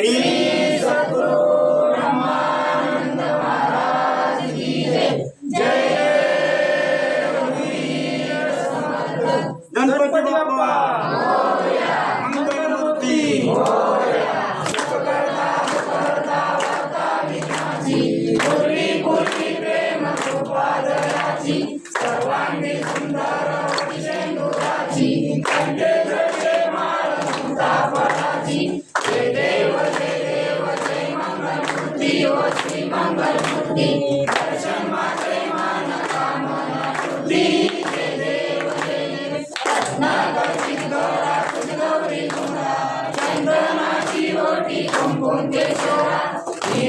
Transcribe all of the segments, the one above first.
Sri Ni con Ponte Sora, ni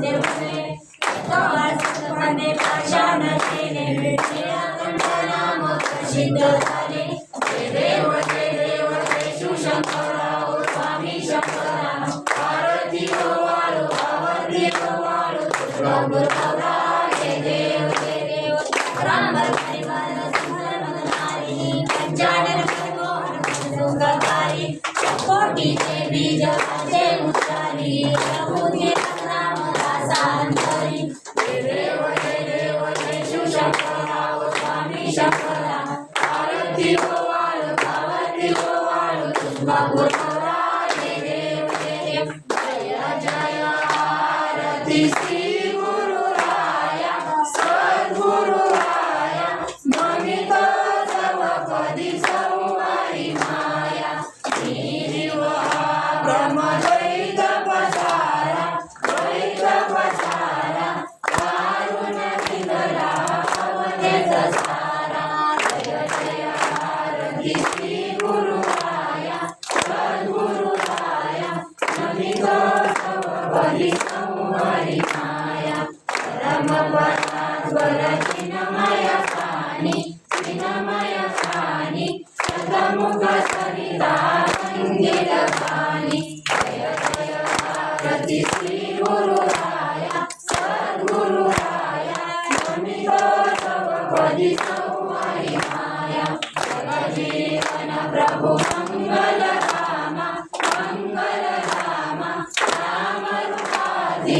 再见。బలి సంవరి మాయ పరమ పరాజ్వర చినమయ కాని చినమయ కాని సగముఖ సరిదా ఇందిర కాని జయ జయ భారతి శ్రీ గురురాయ సద్గురురాయ నమితో తవ బలి సంవరి మాయ జగజీవన ప్రభు మంగళ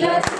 Thank you.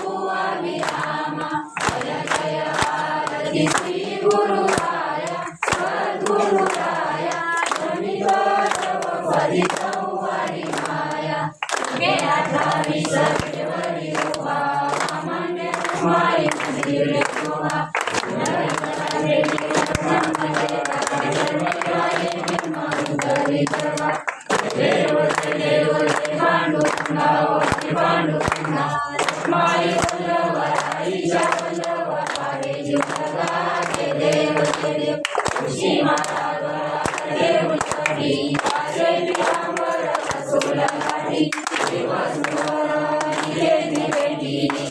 you.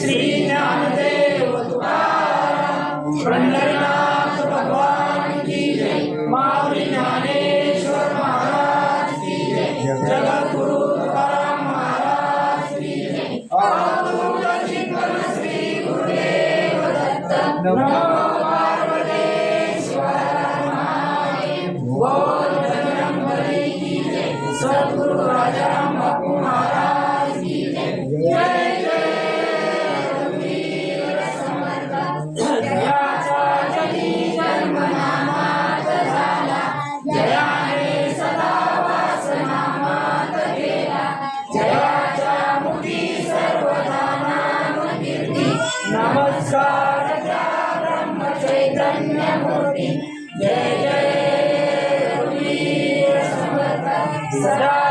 Shri Dnyandev Tukaram Pandharinath भगवान की जय ज्ञानेश्वर महाराज की जय श्री गुरुदेव दत्त सद्गुरु राजाराम बापू महाराज जय जय समर्थ सदा